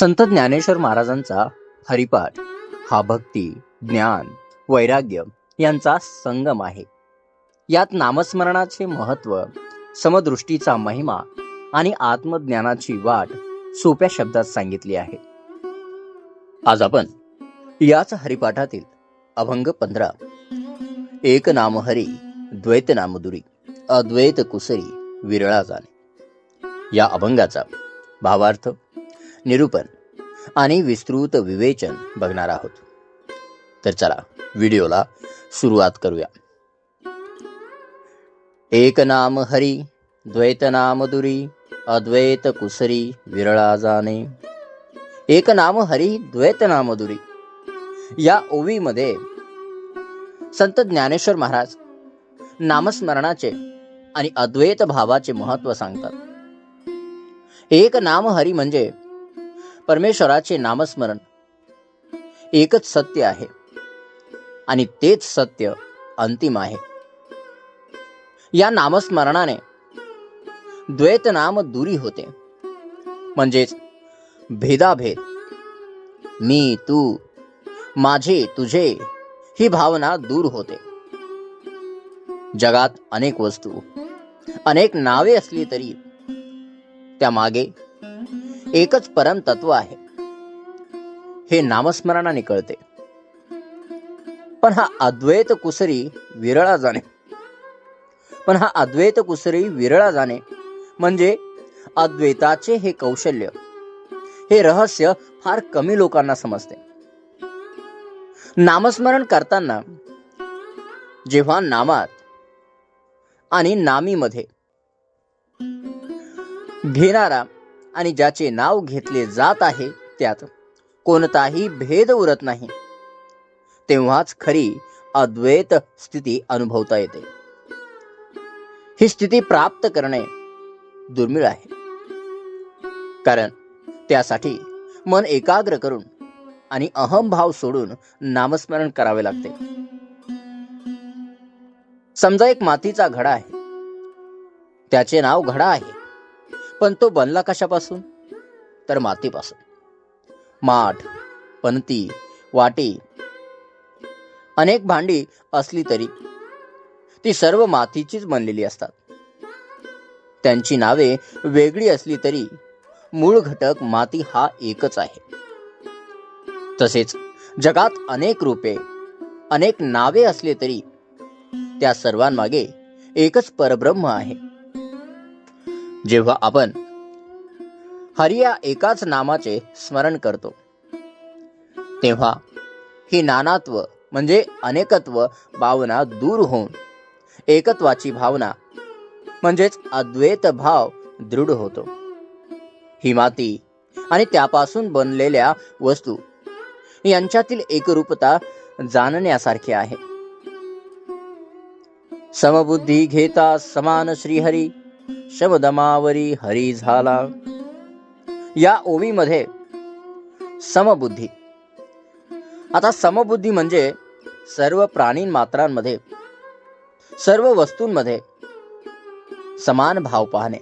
संत ज्ञानेश्वर महाराजांचा हरिपाठ हा भक्ती ज्ञान वैराग्य यांचा संगम आहे. यात नामस्मरणाचे महत्त्व समदृष्टीचा महिमा आणि आत्मज्ञानाची वाट सोप्या शब्दात सांगितली आहे. आज आपण याच हरिपाठातील अभंग पंधरा एक नाम हरी द्वैत नामदुरी अद्वैत कुसरी विरळा जाणे. या अभंगाचा भावार्थ निरूपण आणि विस्तृत विवेचन बघणार आहोत. तर चला व्हिडिओला सुरुवात करूया. एक नाम हरी द्वैत नाम दुरी अद्वैत कुसरी विरळा जाणे. एक नाम हरी द्वैत नाम दुरी. या ओवीमध्ये संत ज्ञानेश्वर महाराज नामस्मरणाचे आणि अद्वैत भावाचे महत्त्व सांगतात. एक नाम हरी म्हणजे परमेश्वराचे नामस्मरण. एकच सत्य आहे. आणि तेच सत्य अंतिम आहे. या नामस्मरणाने द्वैत नाम दुरी होते. म्हणजेच भेदाभेद. मी तू माझे तुझे ही भावना दूर होते. जगात अनेक वस्तू अनेक नावे असली तरी त्या मागे एकच परमतत्व आहे. हे नामस्मरणाने कळते. पण हा अद्वैत कुसरी विरळा जाणे. पण हा अद्वैत कुसरी विरळा जाणे म्हणजे अद्वैताचे हे कौशल्य हे रहस्य फार कमी लोकांना समजते. नामस्मरण करताना जेव्हा नामात आणि नामीमध्ये घेणारा आणि ज्याचे नाव घेतले जात आहे त्यात कोणताही भेद उरत नाही. तेव्हाच खरी अद्वैत स्थिती अनुभवता येते. ही स्थिती प्राप्त करणे दुर्मिळ आहे. कारण त्यासाठी मन एकाग्र करून आणि अहमभाव सोडून नामस्मरण करावे लागते. समजा एक मातीचा घडा आहे. त्याचे नाव घडा आहे. पण तो बनला कशापासून? तर मातीपासून. माठ पणती वाटी अनेक भांडी असली तरी. ती सर्व मातीचीच बनलेली असतात. त्यांची नावे वेगळी असली तरी मूळ घटक माती हा एकच आहे. तसेच जगात अनेक रूपे अनेक नावे असले तरी त्या सर्वांमागे एकच परब्रह्म आहे. जेव्हा आपण हरी या एकाच नामाचे स्मरण करतो तेव्हा ही नानात्व म्हणजे अनेकत्व भावना दूर होऊन एकत्वाची भावना म्हणजेच अद्वैत भाव दृढ होतो. ही माती आणि त्यापासून बनलेल्या वस्तू यांच्यातील एकरूपता जाणण्यासारखी आहे. समबुद्धी घेता समान श्रीहरी शवदमावरी हरी झाला. या ओवीमध्ये समबुद्धी. आता समबुद्धी म्हणजे सर्व प्राणी मात्रांमध्ये सर्व वस्तूंमध्ये समान भाव पाहणे.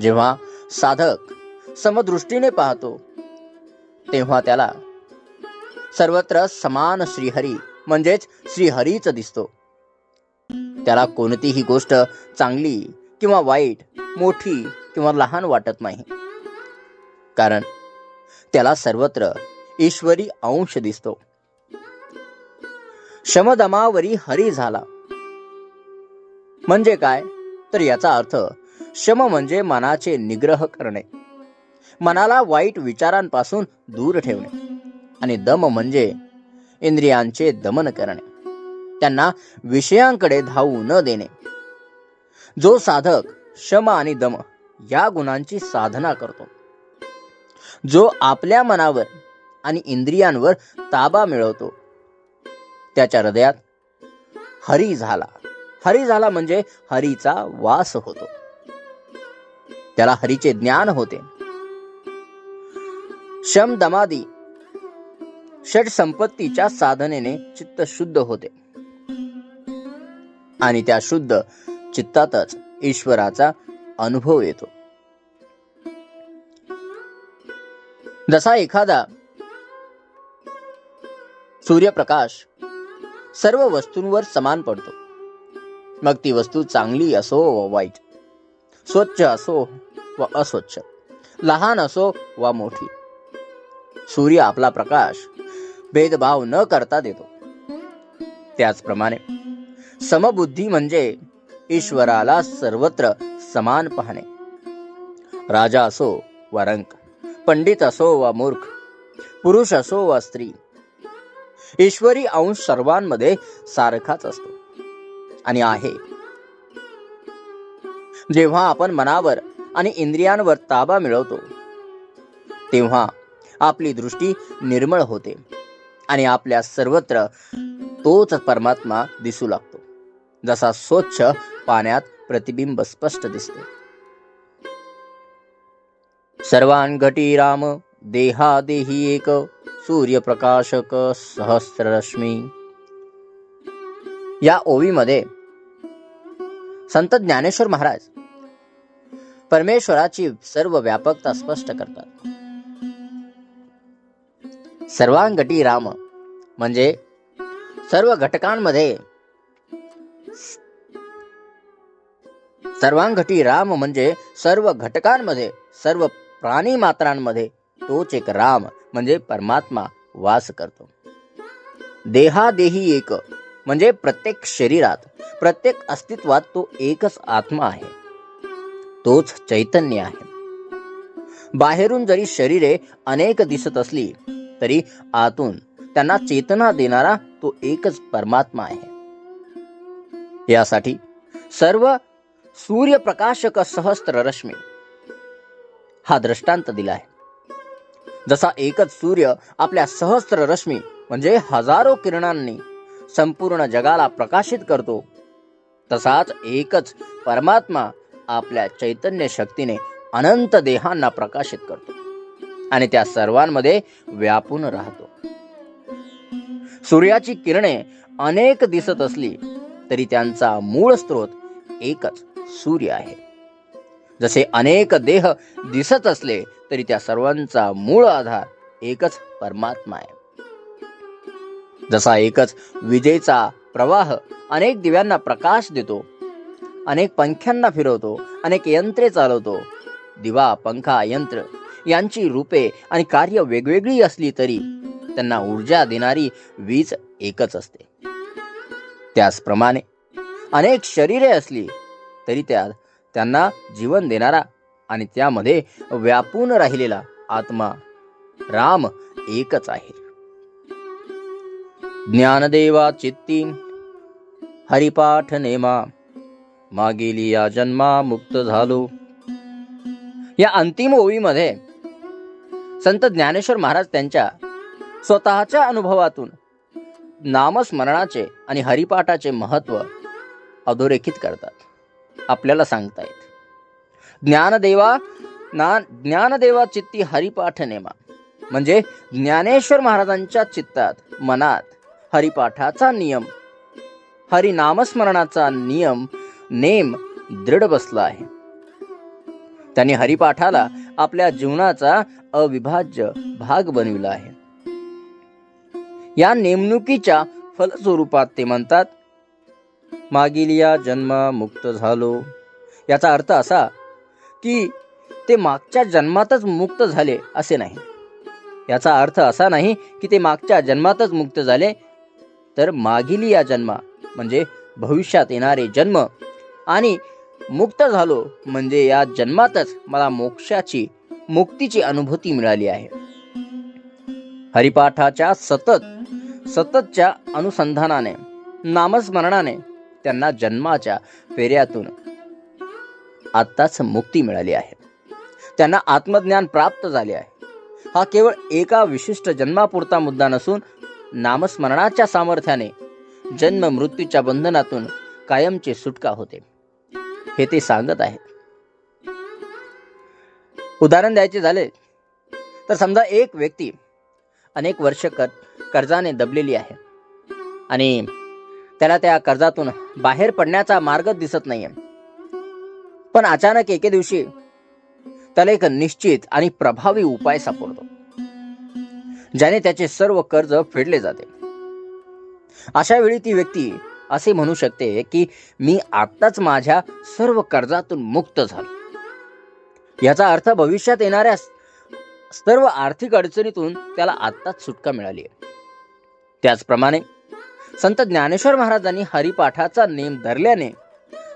जेव्हा साधक समदृष्टीने पाहतो तेव्हा त्याला सर्वत्र समान श्रीहरी म्हणजेच श्रीहरीच दिसतो. त्याला कोणतीही गोष्ट चांगली किंवा वाईट मोठी किंवा लहान वाटत नाही. कारण त्याला सर्वत्र ईश्वरी अंश दिसतो. शमदमावरी हरी झाला. म्हणजे काय? तर याचा अर्थ शम म्हणजे मनाचे निग्रह करणे. मनाला वाईट विचारांपासून दूर ठेवणे. आणि दम म्हणजे इंद्रियांचे दमन करणे. त्यांना विषयांकडे धावू न देणे. जो साधक शम आणि दम या गुणांची साधना करतो जो आपल्या मनावर आणि इंद्रियांवर ताबा मिळवतो त्याच्या हृदयात हरी झाला. हरी झाला म्हणजे हरीचा वास होतो. त्याला हरीचे ज्ञान होते. शम दमादी षट संपत्तीच्या साधनेने चित्त शुद्ध होते. आणि त्या शुद्ध चित्तातच ईश्वराचा अनुभव येतो. जसा एखादा सूर्यप्रकाश सर्व वस्तूंवर समान पडतो. मग ती वस्तू चांगली असो व वाईट स्वच्छ असो व अस्वच्छ लहान असो वा मोठी. सूर्य आपला प्रकाश भेदभाव न करता देतो. त्याचप्रमाणे समबुद्धी म्हणजे ईश्वराला सर्वत्र समान पाहणे. राजा असो वा रंक पंडित असो वा मूर्ख पुरुष असो वा स्त्री ईश्वरी अंश सर्वांमध्ये सारखाच असतो आणि आहे. जेव्हा आपण मनावर आणि इंद्रियांवर ताबा मिळवतो तेव्हा आपली दृष्टी निर्मळ होते आणि आपल्या सर्वत्र तोच परमात्मा दिसू लागतो. जसा स्वच्छ पाण्यात प्रतिबिंब स्पष्ट दिसते. सर्वान घटी राम देहा देही एक सूर्यप्रकाशक सहस्ररश्मी या ओवीमध्ये संत ज्ञानेश्वर महाराज परमेश्वराची सर्व व्यापकता स्पष्ट करतात. सर्वांगटी राम म्हणजे सर्व घटकांमध्ये सर्वांघटी राम म्हणजे सर्व घटकांमध्ये सर्व प्राणी मात्रांमध्ये तोच एक राम म्हणजे परमात्मा वास करतो. देहादेही एक म्हणजे प्रत्येक शरीरात प्रत्येक अस्तित्वात तो एकच आत्मा आहे. तोच चैतन्य आहे. बाहेरून जरी शरीरे अनेक दिसत असली तरी आतून त्यांना चेतना देणारा तो एकच परमात्मा आहे. यासाठी सर्व सूर्यप्रकाशक सहस्त्र रश्मी. हा दृष्टांत दिला आहे जसा एकच सूर्य आपल्या सहस्त्र रश्मी म्हणजे हजारो किरणांनी संपूर्ण जगाला प्रकाशित करतो तसाच एकच परमात्मा आपल्या चैतन्य शक्तीने अनंत देहांना प्रकाशित करतो आणि त्या सर्वांमध्ये व्यापून राहतो. सूर्याची किरणे अनेक दिसत असली तरी त्यांचा मूळ स्रोत एकच सूर्य आहे. जसे अनेक देह दिसत असले तरी त्या सर्वांचा मूळ आधार एकच परमात्मा आहे. जसा एकच विजेचा प्रवाह अनेक दिव्यांना प्रकाश देतो अनेक पंख्यांना फिरवतो अनेक यंत्रे चालवतो दिवा पंखा यंत्र यांची रूपे आणि कार्य वेगवेगळी असली तरी त्यांना ऊर्जा देणारी वीज एकच असते. त्याचप्रमाणे अनेक शरीरे असली तरी त्यात त्यांना जीवन देणारा आणि त्यामध्ये व्यापून राहिलेला आत्मा राम एकच आहे. ज्ञानदेवा चित्ती हरिपाठ नेमा मागेली या जन्मा मुक्त झालो. या अंतिम ओळीमध्ये संत ज्ञानेश्वर महाराज त्यांच्या स्वतःच्या अनुभवातून नामस्मरणाचे आणि हरिपाठाचे महत्त्व अधोरेखित करतात. आपल्याला सांगतायत ज्ञानदेवा ना ज्ञानदेवा चित्ती हरिपाठ नेमा. म्हणजे ज्ञानेश्वर महाराजांच्या चित्तात मनात हरिपाठाचा नियम हरिनामस्मरणाचा नियम नेम दृढ बसला आहे. त्यांनी हरिपाठाला आपल्या जीवनाचा अविभाज्य भाग बनविला आहे. या नेमणुकीच्या फलस्वरूपात ते म्हणतात मागील या जन्मा मुक्त झालो. याचा अर्थ असा की ते मागच्या जन्मातच मुक्त झाले असे नाही. याचा अर्थ असा नाही की ते मागच्या जन्मातच मुक्त झाले तर मागील या जन्मा म्हणजे भविष्यात येणारे जन्म आणि मुक्त झालो म्हणजे या जन्मातच मला मोक्षाची मुक्तीची अनुभूती मिळाली आहे. हरिपाठाच्या सतत सततच्या अनुसंधानाने नामस्मरणाने त्यांना जन्माच्या फेऱ्यातून आत्ताच मुक्ती मिळाली आहे. त्यांना आत्मज्ञान प्राप्त झाले आहे. हा केवळ एका विशिष्ट जन्मापुरता मुद्दा नसून नामस्मरणाच्या सामर्थ्याने जन्म मृत्यूच्या बंधनातून कायमची सुटका होते. हे ते सांगत आहेत उदाहरण द्यायचे झाले तर समजा एक व्यक्ती अनेक वर्ष कर कर्जाने दबलेली आहे. आणि त्याला त्या कर्जातून बाहेर पडण्याचा मार्ग दिसत नाहीये. पण अचानक एके दिवशी त्याला एक निश्चित आणि प्रभावी उपाय सापडतो ज्याने त्याचे सर्व कर्ज फेडले जाते. अशा वेळी ती व्यक्ती असे म्हणू शकते की मी आत्ताच माझ्या सर्व कर्जातून मुक्त झालो. याचा अर्थ भविष्यात येणाऱ्या सर्व आर्थिक अडचणीतून त्याला आत्ताच सुटका मिळाली आहे. त्याचप्रमाणे संत ज्ञानेश्वर महाराजांनी हरिपाठाचा नेम धरल्याने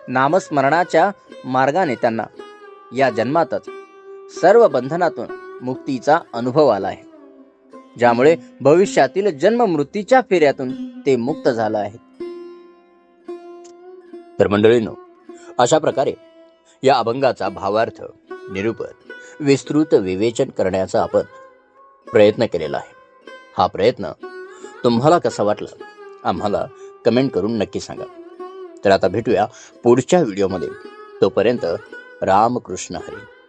नामस्मरणाच्या मार्गाने त्यांना या जन्मातच सर्व बंधनातून मुक्तीचा अनुभव आला आहे. ज्यामुळे भविष्यातील जन्म मृत्यूच्या फेऱ्यातून ते मुक्त झालं आहे. तर मंडळींनो अशा प्रकारे या अभंगाचा भावार्थ निरूपण विस्तृत विवेचन करण्याचा आपण प्रयत्न केलेला आहे. हा प्रयत्न तुम्हाला कसा वाटला? आम्हाला कमेंट करून नक्की सांगा. तर आता भेटूया पुढच्या व्हिडिओमध्ये. तोपर्यंत रामकृष्ण हरी.